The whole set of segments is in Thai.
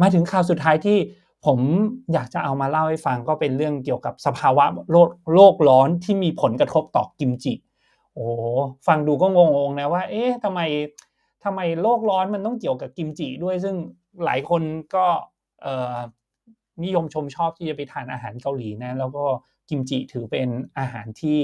มาถึงข่าวสุดท้ายที่ผมอยากจะเอามาเล่าให้ฟังก็เป็นเรื่องเกี่ยวกับสภาวะโลกโลกร้อนที่มีผลกระทบต่อกิมจิ โอ้ฟังดูก็งงๆนะว่า เอ๊ะทำไมทำไมโลกร้อนมันต้องเกี่ยวกับกิมจิด้วยซึ่งหลายคนก็นิยมชมชอบที่จะไปทานอาหารเกาหลีนะ แล้วก็กิมจิถือเป็นอาหารที่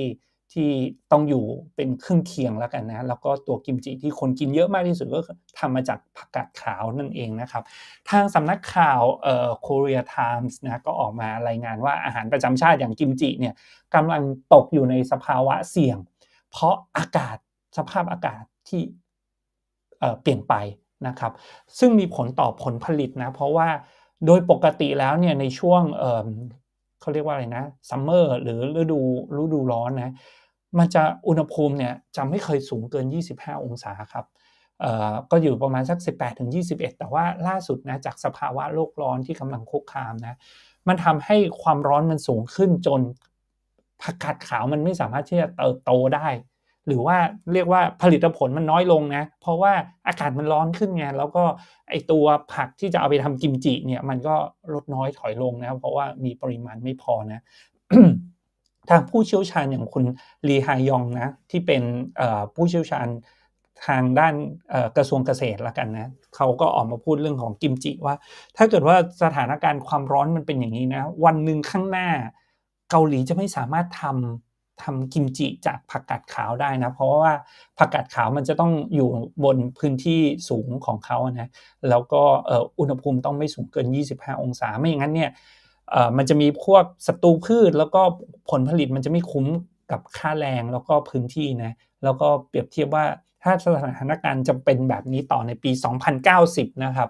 ที่ต้องอยู่เป็นเครื่องเคียงแล้วกันนะแล้วก็ตัวกิมจิที่คนกินเยอะมากที่สุดก็ทำมาจากผักกาดขาวนั่นเองนะครับ ทางสำนักข่าวเอ่อ Korea Times นะก็ออกมารายงานว่าอาหารประจำชาติอย่างกิมจิเนี่ยกำลังตกอยู่ในสภาวะเสี่ยง เพราะอากาศสภาพอากาศที่เปลี่ยนไปนะครับ ซึ่งมีผลต่อผลผลิตนะเพราะว่าโดยปกติแล้วเนี่ยในช่วง เขาเรียกว่าอะไรนะซัมเมอร์หรือฤดูฤดูร้อนนะมันจะอุณหภูมิเนี่ยจะไม่เคยสูงเกิน 25 องศาครับก็อยู่ประมาณสัก 18ถึง21 แต่ว่าล่าสุดนะจากสภาวะโลกร้อนที่กำลังคุกคามนะมันทำให้ความร้อนมันสูงขึ้นจนผักกาดขาวมันไม่สามารถที่จะเติบโตได้ หรือว่าเรียกว่าผลิตผลมันน้อยลงนะ เพราะว่าอากาศมันร้อนขึ้นไงแล้วก็ไอตัวผักที่จะเอาไปทำกิมจิเนี่ยมันก็ลดน้อยถอยลงนะเพราะว่ามีปริมาณไม่พอนะทางผู้เชี่ยวชาญอย่างคุณลีฮายองนะที่เป็นผู้เชี่ยวชาญทางด้านกระทรวงเกษตรละกันนะเขาก็ออกมาพูดเรื่องของกิมจิว่า ถ้าเกิดว่าสถานการณ์ความร้อนมันเป็นอย่างนี้นะ วันหนึ่งข้างหน้า เกาหลีจะไม่สามารถทำ ทำกิมจิจากผักกาดขาวได้นะ เพราะว่าผักกาดขาวมันจะต้องอยู่บนพื้นที่สูงของเขานะแล้วก็อุณหภูมิต้องไม่สูงเกิน 25 องศาไม่อย่างนั้นเนี่ยมันจะมีพวกศัตรูพืช แล้วก็ผลผลิตมันจะไม่คุ้มกับค่าแรงแล้วก็พื้นที่นะแล้วก็เปรียบเทียบว่าถ้าสถานการณ์จะเป็นแบบนี้ต่อในปี 2090 นะครับ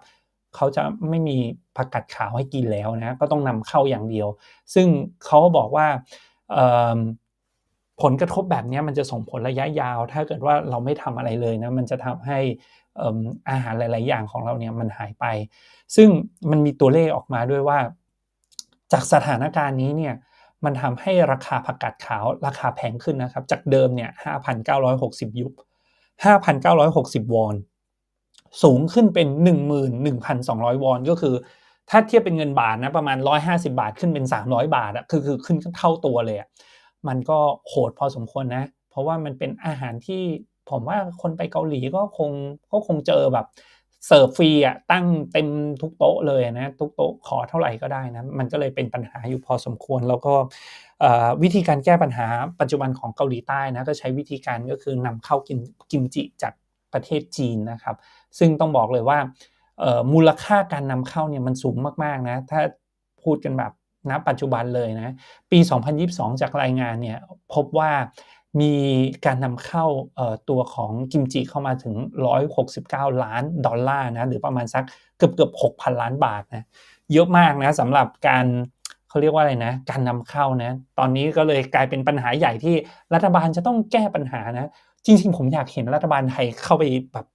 เขาจะไม่มีผักกาดขาวให้กินแล้วนะก็ต้องนำเข้าอย่างเดียว ซึ่งเขาบอกว่า ผลกระทบแบบนี้มันจะส่งผลระยะยาว ถ้าเกิดว่าเราไม่ทำอะไรเลยนะมันจะทำให้อาหารหลาย ๆ อย่างของเราเนี่ยมันหายไป ซึ่งมันมีตัวเลขออกมาด้วยว่า จากสถานการณ์นี้เนี่ยมันทำให้ราคาผักกาดขาวราคาแพงขึ้นนะครับ จากเดิมเนี่ย5,960 ยุบ5,960 วอน สูงขึ้นเป็น 11,200 วอน ก็คือ ถ้าเทียบเป็นเงินบาทนะประมาณ 150 บาทขึ้นเป็น 300 บาทอะคือคือขึ้นเท่าตัวเลยอะ มันก็โหดพอสมควรนะ เพราะว่ามันเป็นอาหารที่ผมว่าคนไปเกาหลีก็คงก็คงเจอแบบเสิร์ฟฟรีอะตั้งเต็มทุกโต๊ะเลยนะทุกโต๊ะขอเท่าไหร่ก็ได้นะมันก็เลยเป็นปัญหาอยู่พอสมควร แล้วก็วิธีการแก้ปัญหาปัจจุบันของเกาหลีใต้นะก็ใช้วิธีการก็คือนำเข้ากิมกิมจิจากประเทศจีนนะครับ ซึ่งต้องบอกเลยว่ามูลค่าการนำเข้าเนี่ยมันสูงมากๆนะถ้าพูดกันแบบ ณปัจจุบันเลยนะ ปี 2022 จากรายงานเนี่ยพบว่ามีการนำเข้าตัวของกิมจิเข้ามาถึง 169 ล้านดอลลาร์นะหรือประมาณสักเกือบเกือบ6,000 ล้านบาทนะเยอะมากนะสำหรับการเขาเรียกว่าอะไรนะ การนำเข้านะ ตอนนี้ก็เลยกลายเป็นปัญหาใหญ่ที่รัฐบาลจะต้องแก้ปัญหานะ จริง ๆ ผมอยากเห็นรัฐบาลไทยเข้าไปแบบ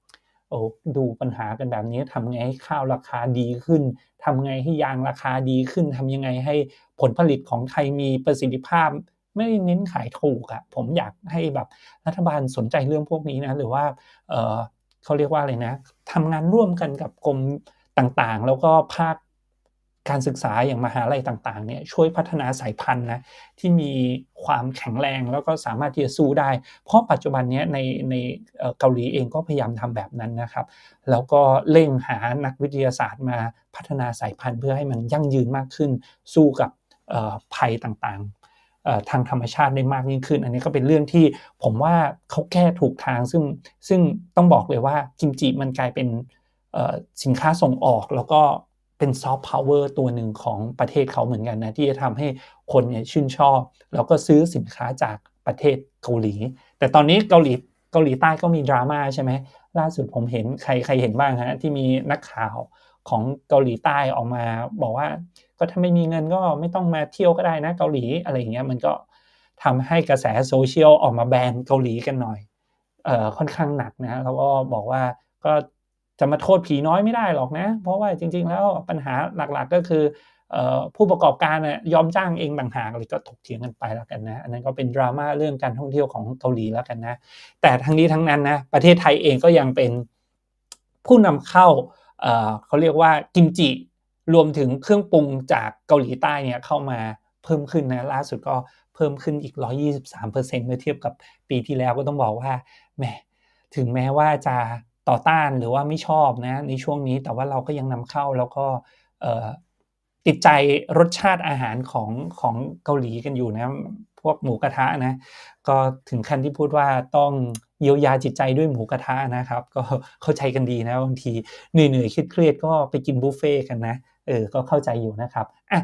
โอ้ดูปัญหากันแบบนี้ทำไงให้ข้าวราคาดีขึ้นทำไงให้ยางราคาดีขึ้นทำยังไงให้ผลผลิตของไทยมีประสิทธิภาพ ไม่เน้นขายถูกอะผมอยากให้แบบรัฐบาลสนใจเรื่องพวกนี้นะหรือว่าเเขาเรียกว่าอะไรนะทำงานร่วมกันกับกรมต่างๆ แล้วก็ภาค การศึกษาอย่างมหาลัยต่างๆเนี่ยช่วยพัฒนาสายพันธุ์นะที่มีความแข็งแรงแล้วก็สามารถที่จะสู้ได้ เพราะปัจจุบันนี้ในในเกาหลีเองก็พยายามทำแบบนั้นนะครับ แล้วก็เร่งหานักวิทยาศาสตร์มาพัฒนาสายพันธุ์เพื่อให้มันยั่งยืนมากขึ้น สู้กับภัยต่างๆทางธรรมชาติได้มากยิ่งขึ้น อันนี้ก็เป็นเรื่องที่ผมว่าเขาแก้ถูกทางซึ่งซึ่งต้องบอกเลยว่ากิมจิมันกลายเป็นสินค้าส่งออกแล้วก็ เป็นซอฟต์พาวเวอร์ตัวหนึ่งของประเทศเขาเหมือนกันนะที่จะทำให้คนเนี่ยชื่นชอบ แล้วก็ซื้อสินค้าจากประเทศเกาหลี แต่ตอนนี้เกาหลีเกาหลีใต้ก็มีดราม่าใช่ไหมล่าสุดผมเห็นใครใครเห็นบ้างฮะที่มีนักข่าวของเกาหลีใต้ออกมาบอกว่า ก็ถ้าไม่มีเงินก็ไม่ต้องมาเที่ยวก็ได้นะเกาหลีอะไรอย่างเงี้ยมันก็ทำให้กระแสโซเชียลออกมาแบนเกาหลีกันหน่อยเอ่อค่อนข้างหนักนะแล้วก็บอกว่าก็ จะมาโทษผีน้อยไม่ได้หรอกนะ เพราะว่าจริง ๆ แล้วปัญหาหลักๆก็คือผู้ประกอบการยอมจ้างเองต่างหากเลยก็ถกเถียงกันไปแล้วกันนะ อันนั้นก็เป็นดราม่าเรื่องการท่องเที่ยวของเกาหลีแล้วกันนะ แต่ทั้งนี้ทั้งนั้นนะประเทศไทยเองก็ยังเป็นผู้นำเข้าเขาเรียกว่ากิมจิรวมถึงเครื่องปรุงจากเกาหลีใต้เนี่ยเข้ามาเพิ่มขึ้นนะล่าสุดก็เพิ่มขึ้นอีก 123%เมื่อเทียบกับปีที่แล้วก็ต้องบอกว่าแหมถึงแม้ว่าจะ ต่อต้านหรือว่าไม่ชอบนะในช่วงนี้แต่ว่าเราก็ยังนำเข้าแล้วก็ติดใจรสชาติอาหารของของเกาหลีกันอยู่นะพวกหมูกระทะนะก็ถึงขั้นที่พูดว่าต้องเยียวยาจิตใจด้วยหมูกระทะนะครับ ก็เข้าใจกันดีนะบางทีเหนื่อยๆเครียดๆก็ไปกินบุฟเฟ่กันนะเออก็เข้าใจอยู่นะครับ